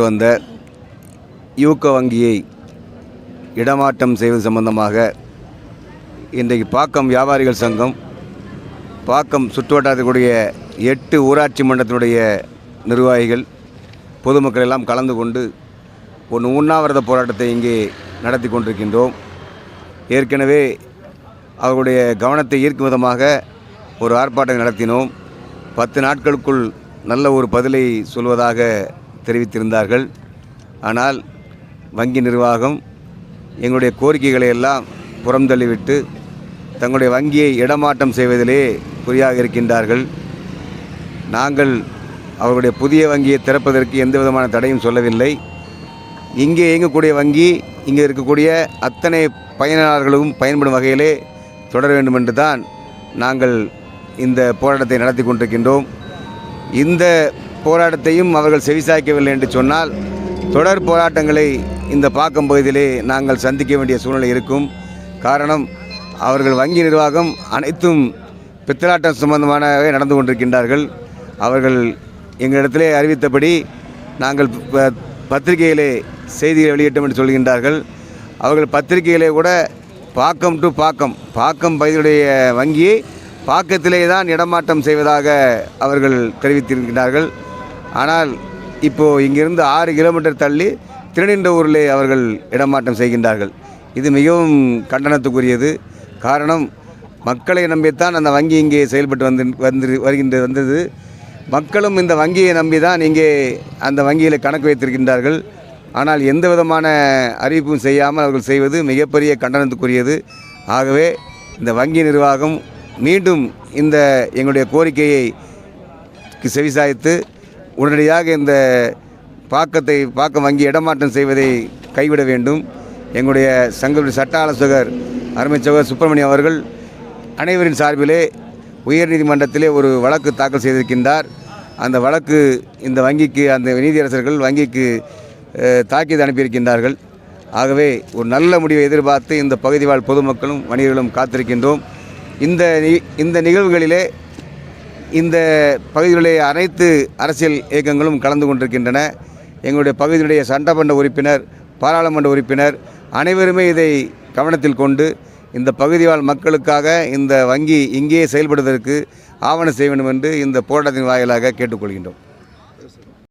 செயல்பட்டு வந்த யூகோ வங்கியை இடமாற்றம் செய்வது சம்பந்தமாக இன்றைக்கு பாக்கம் வியாபாரிகள் சங்கம் பாக்கம் சுற்றுவட்டாரத்துக்குடைய எட்டு ஊராட்சி மன்றத்தினுடைய நிர்வாகிகள் பொதுமக்கள் எல்லாம் கலந்து கொண்டு ஒரு உண்ணாவிரத போராட்டத்தை இங்கே நடத்தி கொண்டிருக்கின்றோம். ஏற்கனவே அவர்களுடைய கவனத்தை ஈர்க்கும் விதமாக ஒரு ஆர்ப்பாட்டம் நடத்தினோம். பத்து நாட்களுக்குள் நல்ல ஒரு பதிலை சொல்வதாக தெரிவித்திருந்தார்கள். ஆனால் வங்கி நிர்வாகம் எங்களுடைய கோரிக்கைகளை எல்லாம் புறந்தள்ளிவிட்டு தங்களுடைய வங்கியை இடமாற்றம் செய்வதிலே குறியாக இருக்கின்றார்கள். நாங்கள் அவர்களுடைய புதிய வங்கியை திறப்பதற்கு எந்த விதமான தடையும் சொல்லவில்லை. இங்கே இயங்கக்கூடிய வங்கி இங்கே இருக்கக்கூடிய அத்தனை பயனாளர்களும் பயன்படும் வகையிலே தொடர வேண்டும் என்று தான் நாங்கள் இந்த போராட்டத்தை நடத்தி கொண்டிருக்கின்றோம். இந்த போராட்டத்தையும் அவர்கள் செவிசாய்க்கவில்லை என்று சொன்னால் தொடர் போராட்டங்களை இந்த பாக்கம் பகுதியிலே நாங்கள் சந்திக்க வேண்டிய சூழ்நிலை இருக்கும். காரணம் அவர்கள் வங்கி நிர்வாகம் அனைத்தும் பித்தலாட்டம் சம்பந்தமானவே நடந்து கொண்டிருக்கின்றார்கள். அவர்கள் எங்களிடத்திலே அறிவித்தபடி நாங்கள் ப- பத்திரிகையிலே செய்திகளை வெளியிட்டோம் என்று சொல்கின்றார்கள். அவர்கள் பத்திரிகையிலே கூட பாக்கம் டு பாக்கம் பாக்கம் பகுதியுடைய வங்கியை பாக்கத்திலே தான் இடமாற்றம் செய்வதாக அவர்கள் தெரிவித்திருக்கிறார்கள் ஆனால் இப்போது இங்கிருந்து ஆறு கிலோமீட்டர் தள்ளி திருநின்றவூரிலே அவர்கள் இடமாற்றம் செய்கின்றார்கள். இது மிகவும் கண்டனத்துக்குரியது. காரணம் மக்களை நம்பித்தான் அந்த வங்கி இங்கே செயல்பட்டு வந்து வந்து வருகின்ற வந்தது. மக்களும் இந்த வங்கியை நம்பி தான் இங்கே அந்த வங்கியில் கணக்கு வைத்திருக்கின்றார்கள். ஆனால் எந்த விதமான அறிவிப்பும் செய்யாமல் அவர்கள் செய்வது மிகப்பெரிய கண்டனத்துக்குரியது. ஆகவே இந்த வங்கி நிர்வாகம் மீண்டும் இந்த எங்களுடைய கோரிக்கையை செவிசாய்த்து உடனடியாக இந்த பாக்கத்தை பாக்கம் வங்கி இடமாற்றம் செய்வதை கைவிட வேண்டும். எங்களுடைய சங்கத்துடைய சட்ட ஆலோசகர் அருமை சுப்பிரமணியம் அவர்கள் அனைவரின் சார்பிலே உயர்நீதிமன்றத்திலே ஒரு வழக்கு தாக்கல் செய்திருக்கின்றார். அந்த வழக்கு இந்த வங்கிக்கு அந்த நீதியரசர்கள் வங்கிக்கு அஹ், தாக்கீது அனுப்பியிருக்கின்றார்கள். ஆகவே ஒரு நல்ல முடிவை எதிர்பார்த்து இந்த பகுதி வாழ் பொதுமக்களும் வணிகர்களும் காத்திருக்கின்றோம். இந்த நி- இந்த நிகழ்வுகளிலே இந்த பகுதியிலே அனைத்து அரசியல் இயக்கங்களும் கலந்து கொண்டிருக்கின்றன. எங்களுடைய பகுதியினுடைய சட்டமன்ற உறுப்பினர் பாராளுமன்ற உறுப்பினர் அனைவருமே இதை கவனத்தில் கொண்டு இந்த பகுதி வாழ் மக்களுக்காக இந்த வங்கி இங்கேயே செயல்படுவதற்கு ஆவணம் செய்ய வேண்டும் என்று இந்த போராட்டத்தின் வாயிலாக கேட்டுக்கொள்கின்றோம்.